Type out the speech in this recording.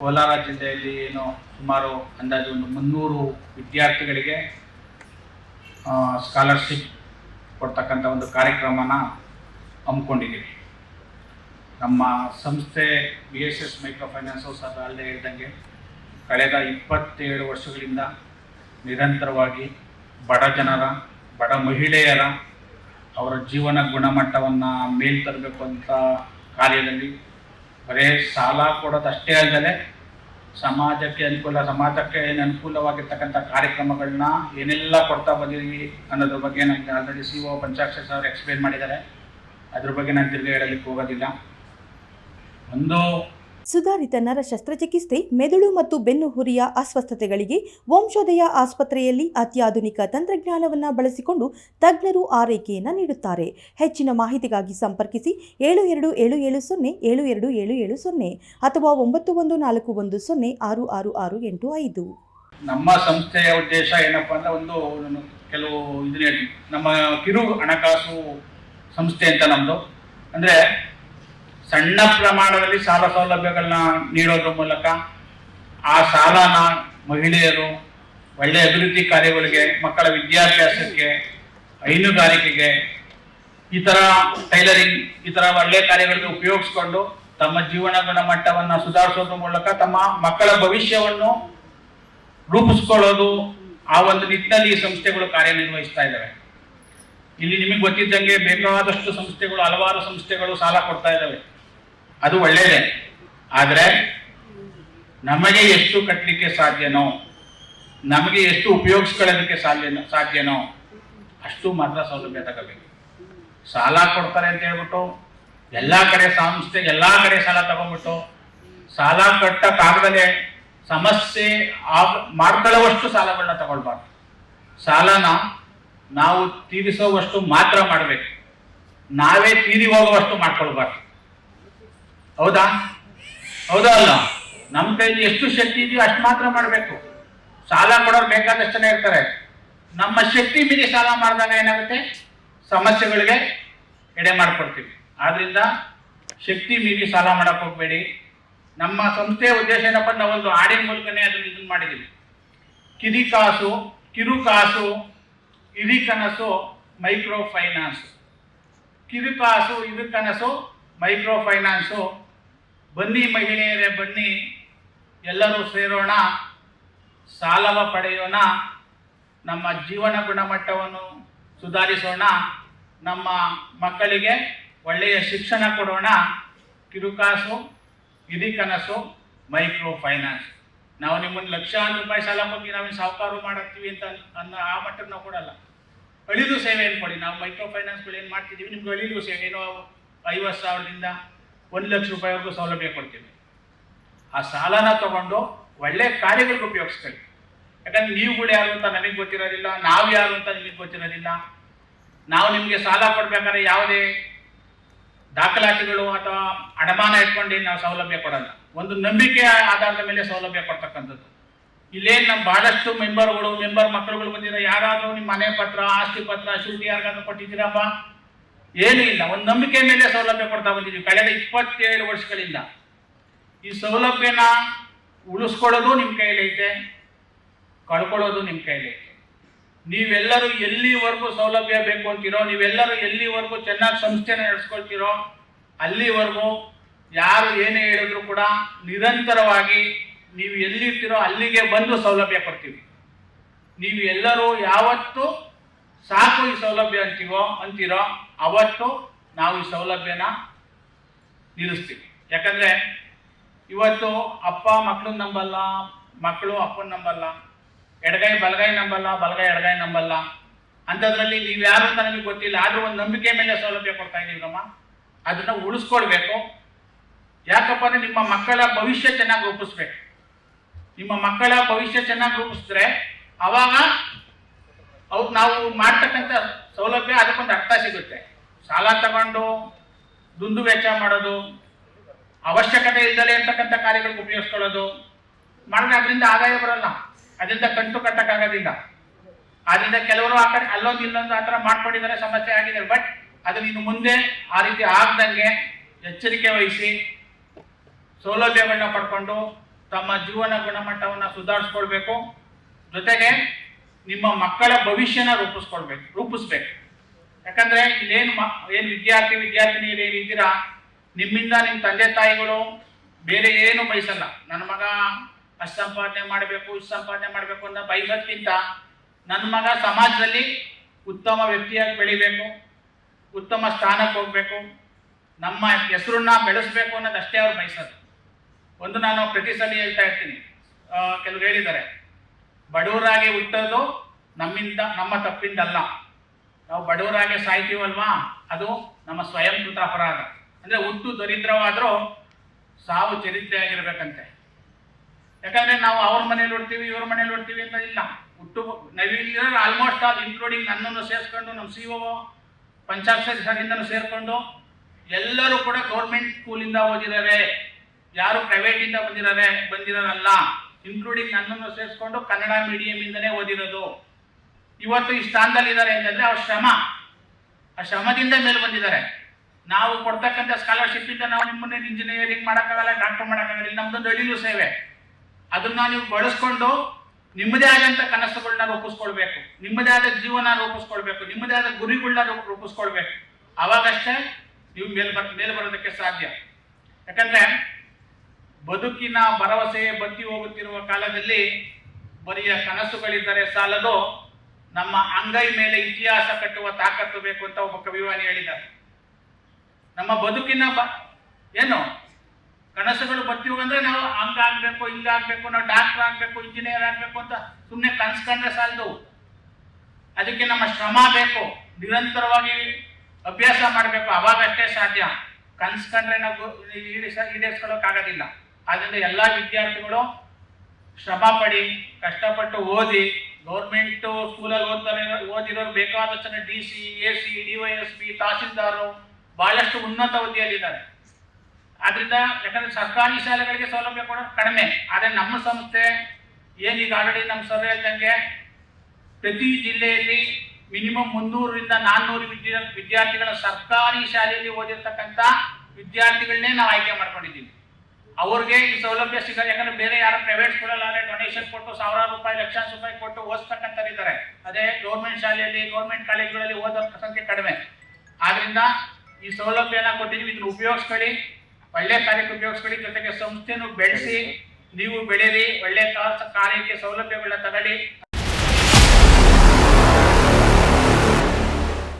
ಕೋಲಾರ ಜಿಲ್ಲೆಯಲ್ಲಿ ಏನು ಸುಮಾರು ಅಂದಾಜು ಒಂದು ಮುನ್ನೂರು ವಿದ್ಯಾರ್ಥಿಗಳಿಗೆ ಸ್ಕಾಲರ್ಶಿಪ್ ಕೊಡ್ತಕ್ಕಂಥ ಒಂದು ಕಾರ್ಯಕ್ರಮನ ಹಮ್ಮಿಕೊಂಡಿದ್ದೀವಿ. ನಮ್ಮ ಸಂಸ್ಥೆ B S S micro finance ಅದು ಅಲ್ಲದೆ ಹೇಳ್ದಂಗೆ ಕಳೆದ ಇಪ್ಪತ್ತೇಳು ವರ್ಷಗಳಿಂದ ನಿರಂತರವಾಗಿ ಬಡ ಜನರ, ಬಡ ಮಹಿಳೆಯರ ಅವರ ಜೀವನ ಗುಣಮಟ್ಟವನ್ನು ಮೇಲ್ತರಬೇಕು ಅಂತ ಕಾರ್ಯದಲ್ಲಿ ಬರೇ ಸಾಲ ಕೊಡೋದಷ್ಟೇ ಅಲ್ಲದೆ ಸಮಾಜಕ್ಕೆ ಅನುಕೂಲ, ಸಮಾಜಕ್ಕೆ ಏನು ಅನುಕೂಲವಾಗಿರ್ತಕ್ಕಂಥ ಕಾರ್ಯಕ್ರಮಗಳನ್ನ ಏನೆಲ್ಲ ಕೊಡ್ತಾ ಬಂದಿದ್ದೀವಿ ಅನ್ನೋದ್ರ ಬಗ್ಗೆ ನನಗೆ ಆಲ್ರೆಡಿ ಸಿ ಒ ಪಂಚಾಕ್ಷರ ಅವರು ಎಕ್ಸ್ಪ್ಲೇನ್ ಮಾಡಿದ್ದಾರೆ. ಅದ್ರ ಬಗ್ಗೆ ನಾನು ತಿರುಗಿ ಹೇಳಲಿಕ್ಕೆ ಹೋಗೋದಿಲ್ಲ. ಒಂದು ಸುಧಾರಿತ ನರ ಶಸ್ತ್ರಚಿಕಿತ್ಸೆ ಮೆದುಳು ಮತ್ತು ಬೆನ್ನುಹುರಿಯ ಅಸ್ವಸ್ಥತೆಗಳಿಗೆ ವಂಶೋದಯ ಆಸ್ಪತ್ರೆಯಲ್ಲಿ ಅತ್ಯಾಧುನಿಕ ತಂತ್ರಜ್ಞಾನವನ್ನು ಬಳಸಿಕೊಂಡು ತಜ್ಞರು ಆರೈಕೆಯನ್ನು ನೀಡುತ್ತಾರೆ. ಹೆಚ್ಚಿನ ಮಾಹಿತಿಗಾಗಿ ಸಂಪರ್ಕಿಸಿ ಏಳು ಎರಡು ಏಳು ಏಳು ಸೊನ್ನೆ, ಏಳು ಎರಡು ಏಳು ಏಳು ಸೊನ್ನೆ ಅಥವಾ ಒಂಬತ್ತು ಒಂದು ನಾಲ್ಕು ಒಂದು ಸೊನ್ನೆ ಆರು ಆರು ಆರು ಎಂಟು ಐದು. ನಮ್ಮ ಸಂಸ್ಥೆಯ ಉದ್ದೇಶ ಏನಪ್ಪ ಅಂದ್ರೆ ಒಂದು ಕೆಲವು ಇದನ್ನ ನಮ್ಮ ಕಿರು ಹಣಕಾಸು ಸಂಸ್ಥೆ ಅಂತ ನಮ್ಮದು ಅಂದರೆ ಸಣ್ಣ ಪ್ರಮಾಣದಲ್ಲಿ ಸಾಲ ಸೌಲಭ್ಯಗಳನ್ನ ನೀಡೋದ್ರ ಮೂಲಕ ಆ ಸಾಲನ ಮಹಿಳೆಯರು ಒಳ್ಳೆಯ ಅಭಿವೃದ್ಧಿ ಕಾರ್ಯಗಳಿಗೆ, ಮಕ್ಕಳ ವಿದ್ಯಾಭ್ಯಾಸಕ್ಕೆ, ಹೈನುಗಾರಿಕೆಗೆ ಈ ಥರ ಟೈಲರಿಂಗ್, ಈ ಥರ ಒಳ್ಳೆಯ ಕಾರ್ಯಗಳಿಗೆ ಉಪಯೋಗಿಸ್ಕೊಂಡು ತಮ್ಮ ಜೀವನ ಗುಣಮಟ್ಟವನ್ನು ಸುಧಾರಿಸೋದ್ರ ಮೂಲಕ ತಮ್ಮ ಮಕ್ಕಳ ಭವಿಷ್ಯವನ್ನು ರೂಪಿಸ್ಕೊಳ್ಳೋದು ಆ ಒಂದು ನಿಟ್ಟಿನಲ್ಲಿ ಈ ಸಂಸ್ಥೆಗಳು ಕಾರ್ಯನಿರ್ವಹಿಸ್ತಾ ಇದ್ದಾವೆ ಇಲ್ಲಿ ನಿಮಗೆ ಗೊತ್ತಿದ್ದಂಗೆ ಬೇಕಾದಷ್ಟು ಸಂಸ್ಥೆಗಳು, ಹಲವಾರು ಸಂಸ್ಥೆಗಳು ಸಾಲ ಕೊಡ್ತಾ ಇದ್ದಾವೆ ಅದು ಒಳ್ಳೆಯದೇ ಆದರೆ ನಮಗೆ ಎಷ್ಟು ಕಟ್ಟಲಿಕ್ಕೆ ಸಾಧ್ಯನೋ, ನಮಗೆ ಎಷ್ಟು ಉಪಯೋಗಿಸ್ಕೊಳ್ಳೋದಕ್ಕೆ ಸಾಧ್ಯನೋ ಸಾಧ್ಯನೋ, ಅಷ್ಟು ಮಾತ್ರ ಸೌಲಭ್ಯ ತಗೋಬೇಕು. ಸಾಲ ಕೊಡ್ತಾರೆ ಅಂತ ಹೇಳ್ಬಿಟ್ಟು, ಎಲ್ಲ ಕಡೆ ಸಂಸ್ಥೆ, ಎಲ್ಲ ಕಡೆ ಸಾಲ ತಗೊಂಡ್ಬಿಟ್ಟು, ಸಾಲ ಕಟ್ಟಕ್ಕಾಗದಲೇ ಸಮಸ್ಯೆ ಆಗ, ಮಾಡ್ಕೊಳ್ಳುವಷ್ಟು ಸಾಲಗಳನ್ನ ತಗೊಳ್ಬಾರ್ದು. ಸಾಲನ ನಾವು ತೀರಿಸೋವಷ್ಟು ಮಾತ್ರ ಮಾಡಬೇಕು. ನಾವೇ ತೀರಿ ಹೋಗುವಷ್ಟು ಮಾಡ್ಕೊಳ್ಬಾರ್ದು. ಹೌದಾ? ಹೌದಾ ಅಲ್ಲ? ನಮ್ಮ ಕೈಲಿ ಎಷ್ಟು ಶಕ್ತಿ ಇದೆಯೋ ಅಷ್ಟು ಮಾತ್ರ ಮಾಡಬೇಕು. ಸಾಲ ಕೊಡೋರು ಬೇಕಾದಷ್ಟು ಜನ ಇರ್ತಾರೆ. ನಮ್ಮ ಶಕ್ತಿ ಮೀರಿ ಸಾಲ ಮಾಡಿದಾಗ ಏನಾಗುತ್ತೆ? ಸಮಸ್ಯೆಗಳಿಗೆ ಎಡೆ ಮಾಡಿಕೊಡ್ತೀವಿ. ಆದ್ರಿಂದ ಶಕ್ತಿ ಮೀರಿ ಸಾಲ ಮಾಡಕ್ ಹೋಗ್ಬೇಡಿ. ನಮ್ಮ ಸಂಸ್ಥೆಯ ಉದ್ದೇಶ ಏನಪ್ಪ ನಾವು ಒಂದು ಆಡಿನ ಮೂಲಕನೇ ಅದನ್ನು ಇದನ್ನ ಮಾಡಿದ್ದೀವಿ ಕಿರಿ ಕಾಸು, ಕಿರು ಕಾಸು, ಇರಿ ಕನಸು, ಮೈಕ್ರೋ ಫೈನಾನ್ಸ್. ಕಿರು ಕಾಸು, ಇರು ಕನಸು, ಮೈಕ್ರೋ ಫೈನಾನ್ಸು ಬನ್ನಿ ಮಹಿಳೆಯರೇ, ಬನ್ನಿ. ಎಲ್ಲರೂ ಸೇರೋಣ. ಸಾಲವ ಪಡೆಯೋಣ. ನಮ್ಮ ಜೀವನ ಗುಣಮಟ್ಟವನ್ನು ಸುಧಾರಿಸೋಣ. ನಮ್ಮ ಮಕ್ಕಳಿಗೆ ಒಳ್ಳೆಯ ಶಿಕ್ಷಣ ಕೊಡೋಣ. ಕಿರುಕಾಸು ಇದಿ ಕನಸು, ಮೈಕ್ರೋ ಫೈನಾನ್ಸ್. ನಾವು ನಿಮ್ಮನ್ನು ಲಕ್ಷಾಂತರ ರೂಪಾಯಿ ಸಾಲ ಕೊಟ್ಟು ನಾವು ಸಾಹುಕಾರ ಮಾಡಾಕ್ತೀವಿ ಅಂತ ಅನ್ನ ಆ ಮಟ್ಟಕ್ಕೆ ನಾವು ಕೊಡಲ್ಲ ಸೇವೆ ಏನು ಕೊಡಿ. ನಾವು ಮೈಕ್ರೋ ಫೈನಾನ್ಸ್ಗಳು ಏನು ಮಾಡ್ತಿದ್ದೀವಿ? ನಿಮ್ಗೆ ಅಳಿದು ಸೇವೆ. ಏನೋ ಐವತ್ತು ಸಾವಿರದಿಂದ ಒಂದು ಲಕ್ಷ ರೂಪಾಯಿವರೆಗೂ ಸೌಲಭ್ಯ ಕೊಡ್ತೀವಿ ಆ ಸಾಲನ ತಗೊಂಡು ಒಳ್ಳೆ ಕಾರ್ಯಗಳಿಗೆ ಉಪಯೋಗಿಸ್ಕೊಳ್ಳಿ. ಯಾಕಂದ್ರೆ ನೀವುಗಳು ಯಾರು ಅಂತ ನಮಗೆ ಗೊತ್ತಿರೋದಿಲ್ಲ, ನಾವು ಯಾರು ಅಂತ ನಿಮಗೆ ಗೊತ್ತಿರೋದಿಲ್ಲ. ನಾವು ನಿಮಗೆ ಸಾಲ ಕೊಡ್ಬೇಕಾದ್ರೆ ಯಾವುದೇ ದಾಖಲಾತಿಗಳು ಅಥವಾ ಅಡಮಾನ ಇಟ್ಕೊಂಡು ನಾವು ಸೌಲಭ್ಯ ಕೊಡೋಲ್ಲ. ಒಂದು ನಂಬಿಕೆ ಆಧಾರದ ಮೇಲೆ ಸೌಲಭ್ಯ ಕೊಡ್ತಕ್ಕಂಥದ್ದು. ಇಲ್ಲೇನು ನಮ್ಮ ಬಹಳಷ್ಟು ಮೆಂಬರ್ಗಳು, ಮೆಂಬರ್ ಮಕ್ಕಳುಗಳು ಬಂದಿರೋ ಯಾರಾದರೂ ನಿಮ್ಮ ಮನೆ ಪತ್ರ, ಆಸ್ತಿ ಪತ್ರ ಶೂಟಿ ಯಾರಿಗಾದ್ರೂ ಕೊಟ್ಟಿದ್ದೀರಪ್ಪ? ಏನೂ ಇಲ್ಲ. ಒಂದು ನಂಬಿಕೆ ಮೇಲೆ ಸೌಲಭ್ಯ ಕೊಡ್ತಾ ಬಂದಿದ್ದೀವಿ. ಕಳೆದ ಇಪ್ಪತ್ತೇಳು ವರ್ಷಗಳಿಂದ. ಈ ಸೌಲಭ್ಯನ ಉಳಿಸ್ಕೊಳ್ಳೋದು ನಿಮ್ಮ ಕೈಲೈತೆ ಕಳ್ಕೊಳ್ಳೋದು ನಿಮ್ಮ ಕೈಲೈತೆ ನೀವೆಲ್ಲರೂ ಎಲ್ಲಿವರೆಗೂ ಸೌಲಭ್ಯ ಬೇಕು ಅಂತೀರೋ, ನೀವೆಲ್ಲರೂ ಎಲ್ಲಿವರೆಗೂ ಚೆನ್ನಾಗಿ ಸಂಸ್ಥೆನ ನಡೆಸ್ಕೊಳ್ತೀರೋ, ಅಲ್ಲಿವರೆಗೂ ಯಾರು ಏನೇ ಹೇಳಿದ್ರು ಕೂಡ ನಿರಂತರವಾಗಿ ನೀವು ಎಲ್ಲಿರ್ತೀರೋ ಅಲ್ಲಿಗೆ ಬಂದು ಸೌಲಭ್ಯ ಕೊಡ್ತೀವಿ. ನೀವು ಎಲ್ಲರೂ ಯಾವತ್ತು ಸಾಕು ಈ ಸೌಲಭ್ಯ ಅಂತೀವೋ ಅಂತೀರೋ, ಅವತ್ತು ನಾವು ಈ ಸೌಲಭ್ಯನ ನಿಲ್ಲಿಸ್ತೀವಿ. ಯಾಕಂದ್ರೆ ಇವತ್ತು ಅಪ್ಪ ಮಕ್ಕಳು ನಂಬಲ್ಲ, ಮಕ್ಕಳು ಅಪ್ಪನ ನಂಬಲ್ಲ, ಎಡಗೈ ಬಲಗೈ ನಂಬಲ್ಲ, ಬಲಗೈ ಎಡಗೈ ನಂಬಲ್ಲ, ಅಂಥದ್ರಲ್ಲಿ ನೀವು ಯಾರು ಅಂತ ನಮಗೆ ಗೊತ್ತಿಲ್ಲ, ಆದರೂ ಒಂದು ನಂಬಿಕೆ ಮೇಲೆ ಸೌಲಭ್ಯ ಕೊಡ್ತಾ ಇದ್ದೀವಿ ನಮ್ಮ ಅದನ್ನ ಉಳಿಸ್ಕೊಳ್ಬೇಕು ಯಾಕಪ್ಪ ಅಂದರೆ ನಿಮ್ಮ ಮಕ್ಕಳ ಭವಿಷ್ಯ ಚೆನ್ನಾಗಿ ರೂಪಿಸ್ಬೇಕು. ನಿಮ್ಮ ಮಕ್ಕಳ ಭವಿಷ್ಯ ಚೆನ್ನಾಗಿ ರೂಪಿಸಿದ್ರೆ ಅವಾಗ ಅವ್ರು ನಾವು ಮಾಡ್ತಕ್ಕಂಥ ಸೌಲಭ್ಯ ಅದಕ್ಕೊಂದು ಅರ್ಥ ಸಿಗುತ್ತೆ. ಸಾಲ ತಗೊಂಡು ದುಂದು ವೆಚ್ಚ ಮಾಡೋದು, ಅವಶ್ಯಕತೆ ಇಲ್ಲದೆ ಇರ್ತಕ್ಕಂಥ ಕಾರ್ಯಗಳಿಗೆ ಉಪಯೋಗಿಸ್ಕೊಳ್ಳೋದು, ಮಾಡಿದ್ರೆ ಅದರಿಂದ ಆದಾಯ ಬರಲ್ಲ. ಅದರಿಂದ ಕಂಟು ಕಟ್ಟಕ್ಕಾಗೋದಿಲ್ಲ. ಆದ್ರಿಂದ ಕೆಲವರು ಆ ಕಡೆ ಅಲ್ಲೊಂದು ಇಲ್ಲೊಂದು ಆ ಥರ ಮಾಡ್ಕೊಂಡಿದ್ದಾರೆ, ಸಮಸ್ಯೆ ಆಗಿದೆ. ಬಟ್ ಅದು ಇನ್ನು ಮುಂದೆ ಆ ರೀತಿ ಆಗ್ದಂಗೆ ಎಚ್ಚರಿಕೆ ವಹಿಸಿ ಸೌಲಭ್ಯಗಳನ್ನ ಪಡ್ಕೊಂಡು ತಮ್ಮ ಜೀವನ ಗುಣಮಟ್ಟವನ್ನು ಸುಧಾರಿಸ್ಕೊಳ್ಬೇಕು. ಜೊತೆಗೆ ನಿಮ್ಮ ಮಕ್ಕಳ ಭವಿಷ್ಯನ ರೂಪಿಸ್ಕೊಳ್ಬೇಕು, ರೂಪಿಸ್ಬೇಕು. ಯಾಕಂದ್ರೆ ಇಲ್ಲೇನು ಮ, ಏನು ವಿದ್ಯಾರ್ಥಿ, ವಿದ್ಯಾರ್ಥಿನಿಯರು ಏನಿದ್ದೀರಾ, ನಿಮ್ಮಿಂದ ನಿಮ್ಮ ತಂದೆ ತಾಯಿಗಳು ಬೇರೆ ಏನು ಬಯಸಲ್ಲ. ನನ್ನ ಮಗ ಅಷ್ಟು ಸಂಪಾದನೆ ಮಾಡಬೇಕು, ಇಷ್ಟು ಸಂಪಾದನೆ ಮಾಡಬೇಕು ಅಂತ ಬಯಸೋದ್ಕಿಂತ ನನ್ನ ಮಗ ಸಮಾಜದಲ್ಲಿ ಉತ್ತಮ ವ್ಯಕ್ತಿಯಾಗಿ ಬೆಳಿಬೇಕು, ಉತ್ತಮ ಸ್ಥಾನಕ್ಕೆ ಹೋಗ್ಬೇಕು, ನಮ್ಮ ಹೆಸರನ್ನ ಬೆಳೆಸ್ಬೇಕು ಅನ್ನೋದಷ್ಟೇ ಅವ್ರು ಬಯಸೋದು. ಒಂದು ನಾನು ಪ್ರತಿ ಸಲ ಹೇಳ್ತಾ ಇರ್ತೀನಿ. ಕೆಲವ್ರು ಹೇಳಿದ್ದಾರೆ ಬಡವರಾಗಿ ಹುಟ್ಟೋದು ನಮ್ಮಿಂದ, ನಮ್ಮ ತಪ್ಪಿಂದಲ್ಲ. ನಾವು ಬಡವರಾಗೆ ಸಾಯ್ತೀವಲ್ವಾ? ಅದು ನಮ್ಮ ಸ್ವಯಂಕೃತ ಅಪರಾಧ. ಅಂದರೆ ಹುಟ್ಟು ದರಿದ್ರವಾದರೂ ಸಾವು ಚರಿತ್ರೆ ಆಗಿರ್ಬೇಕಂತೆ ಯಾಕಂದ್ರೆ ನಾವು ಅವ್ರ ಮನೇಲಿ ನೋಡ್ತೀವಿ ಇವ್ರ ಮನೇಲಿ ನೋಡ್ತೀವಿ ಅಂತ ಇಲ್ಲ. ಹುಟ್ಟು ನಾವಿಲ್ಲಿರೋ ಆಲ್ಮೋಸ್ಟ್ ಆಲ್ ಇನ್ಕ್ಲೂಡಿಂಗ್ ನನ್ನನ್ನು ಸೇರಿಸ್ಕೊಂಡು, ನಮ್ಮ ಸಿ ಒ ಪಂಚಾಕ್ಷರಿ ಸರಿಂದನೂ ಸೇರಿಕೊಂಡು ಎಲ್ಲರೂ ಕೂಡ ಗೌರ್ಮೆಂಟ್ ಸ್ಕೂಲಿಂದ ಓದಿದ್ದಾರೆ ಯಾರು ಪ್ರೈವೇಟಿಂದ ಬಂದಿದ್ದಾರೆ ಬಂದಿರೋರಲ್ಲ. ಇನ್ಕ್ಲೂಡಿಂಗ್ ನನ್ನನ್ನು ಸೇರಿಸ್ಕೊಂಡು ಕನ್ನಡ ಮೀಡಿಯಮಿಂದನೇ ಓದಿರೋದು. ಇವತ್ತು ಈ ಸ್ಥಾನದಲ್ಲಿ ಇದ್ದಾರೆ ಅಂತಂದ್ರೆ ಅವ್ರ ಶ್ರಮ. ಆ ಶ್ರಮದಿಂದ ಮೇಲೆ ಬಂದಿದ್ದಾರೆ. ನಾವು ಕೊಡ್ತಕ್ಕಂಥ ಸ್ಕಾಲರ್ಶಿಪ್ ಇಂದ ನಾವು ನಿಮ್ಮನ್ನೇ ಇಂಜಿನಿಯರಿಂಗ್ ಮಾಡೋಕ್ಕಾಗಲ್ಲ ಡಾಕ್ಟರ್ ಮಾಡೋಕ್ಕಾಗಲ್ಲ ನಮ್ದೊಂದು ಅಳಿಲು ಸೇವೆ. ಅದನ್ನ ನೀವು ಬಳಸ್ಕೊಂಡು ನಿಮ್ಮದೇ ಆದಂಥ ಕನಸುಗಳನ್ನ ರೂಪಿಸ್ಕೊಳ್ಬೇಕು. ನಿಮ್ಮದೇ ಆದ ಜೀವನ ರೂಪಿಸ್ಕೊಳ್ಬೇಕು. ನಿಮ್ಮದೇ ಆದ ಗುರಿಗಳನ್ನ ರೂಪ, ರೂಪಿಸ್ಕೊಳ್ಬೇಕು. ಅವಾಗಷ್ಟೇ ನೀವು ಮೇಲ್ ಬರ್, ಮೇಲೆ ಬರೋದಕ್ಕೆ ಸಾಧ್ಯ. ಯಾಕಂದ್ರೆ ಬದುಕಿನ ಭರವಸೆ ಬತ್ತಿ ಹೋಗುತ್ತಿರುವ ಕಾಲದಲ್ಲಿ ಬರಿಯ ಕನಸುಗಳಿದ್ದರೆ ಸಾಲದು ನಮ್ಮ ಅಂಗೈ ಮೇಲೆ ಇತಿಹಾಸ ಕಟ್ಟುವ ತಾಕತ್ತು ಬೇಕು ಅಂತ ಒಬ್ಬ ಕವಿವಾಣಿ ಹೇಳಿದ್ದಾರೆ ನಮ್ಮ ಬದುಕಿನ ಬ ಏನು ಕನಸುಗಳು ಬತ್ತಿ ಹೋಗಂದ್ರೆ ನಾವು ಹಂಗ ಆಗ್ಬೇಕು ಹಿಂಗ ಆಗ್ಬೇಕು ನಾವು ಡಾಕ್ಟರ್ ಆಗಬೇಕು ಇಂಜಿನಿಯರ್ ಆಗಬೇಕು ಅಂತ ಸುಮ್ಮನೆ ಕನ್ಸ್ಕೊಂಡ್ರೆ ಸಾಲದು ಅದಕ್ಕೆ ನಮ್ಮ ಶ್ರಮ ಬೇಕು ನಿರಂತರವಾಗಿ ಅಭ್ಯಾಸ ಮಾಡಬೇಕು ಅವಾಗಷ್ಟೇ ಸಾಧ್ಯ ಕನ್ಸ್ಕೊಂಡ್ರೆ ನಾವು ಈಡೇರಿಸ ಈಡೇರಿಸ್ಕೊಳ್ಳೋಕ್ಕಾಗೋದಿಲ್ಲ ಆದ್ದರಿಂದ ಎಲ್ಲ ವಿದ್ಯಾರ್ಥಿಗಳು ಶ್ರಮ ಪಡಿ, ಕಷ್ಟಪಟ್ಟು ಓದಿ ಗೌರ್ಮೆಂಟು ಸ್ಕೂಲಲ್ಲಿ ಓದ್ತಾರೆ, ಓದಿರೋರು ಬೇಕಾದಷ್ಟು D C A C D Y S P ತಹಸೀಲ್ದಾರರು ಬಹಳಷ್ಟು ಉನ್ನತ ಹುದ್ದೆಯಲ್ಲಿದ್ದಾರೆ ಆದ್ರಿಂದ ಯಾಕಂದ್ರೆ ಸರ್ಕಾರಿ ಶಾಲೆಗಳಿಗೆ ಸೌಲಭ್ಯ ಕೊಡೋದು ಕಡಿಮೆ. ಆದರೆ ನಮ್ಮ ಸಂಸ್ಥೆ ಏನೀಗ ಆಲ್ರೆಡಿ ನಮ್ಮ ಸರ್ ಇದ್ದಂಗೆ ಪ್ರತಿ ಜಿಲ್ಲೆಯಲ್ಲಿ ಮಿನಿಮಮ್ ಮುನ್ನೂರರಿಂದ ನಾನ್ನೂರು ವಿದ್ಯಾ, ವಿದ್ಯಾರ್ಥಿಗಳ ಸರ್ಕಾರಿ ಶಾಲೆಯಲ್ಲಿ ಓದಿರ್ತಕ್ಕಂಥ ವಿದ್ಯಾರ್ಥಿಗಳನ್ನೇ ನಾವು ಆಯ್ಕೆ ಮಾಡ್ಕೊಂಡಿದ್ದೀವಿ. ಅವ್ರಿಗೆ ಈ ಸೌಲಭ್ಯ ಸಿಗ ಯಾಕಂದ್ರೆ ಬೇರೆ ಯಾರು ಪ್ರೈವೇಟ್ ಸ್ಕೂಲಲ್ಲಿ ಡೊನೇಷನ್ ಕೊಟ್ಟು ಸಾವಿರಾರು ರೂಪಾಯಿ, ಲಕ್ಷಾಂತರ ರೂಪಾಯಿ ಕೊಟ್ಟು ಓದಿಸ್ತಕ್ಕಂಥವ್ರಿದ್ದಾರೆ ಅದೇ ಗೌರ್ಮೆಂಟ್ ಶಾಲೆಯಲ್ಲಿ ಗೌರ್ಮೆಂಟ್ ಕಾಲೇಜುಗಳಲ್ಲಿ ಓದೋ ಸಂಖ್ಯೆ ಕಡಿಮೆ. ಆದ್ರಿಂದ ಈ ಸೌಲಭ್ಯನ ಕೊಟ್ಟಿದ್ದೀವಿ, ಇದನ್ನ ಉಪಯೋಗಿಸ್ಕೊಳ್ಳಿ, ಒಳ್ಳೆ ಕಾರ್ಯಕ್ಕೆ ಉಪಯೋಗಿಸ್ಕೊಳ್ಳಿ, ಜೊತೆಗೆ ಸಂಸ್ಥೆನೂ ಬೆಳೆಸಿ, ನೀವು ಬೆಳೀರಿ, ಒಳ್ಳೆ ಕಾರ್ಯಕ್ಕೆ ಸೌಲಭ್ಯಗಳನ್ನ ತಗೊಳ್ಳಿ.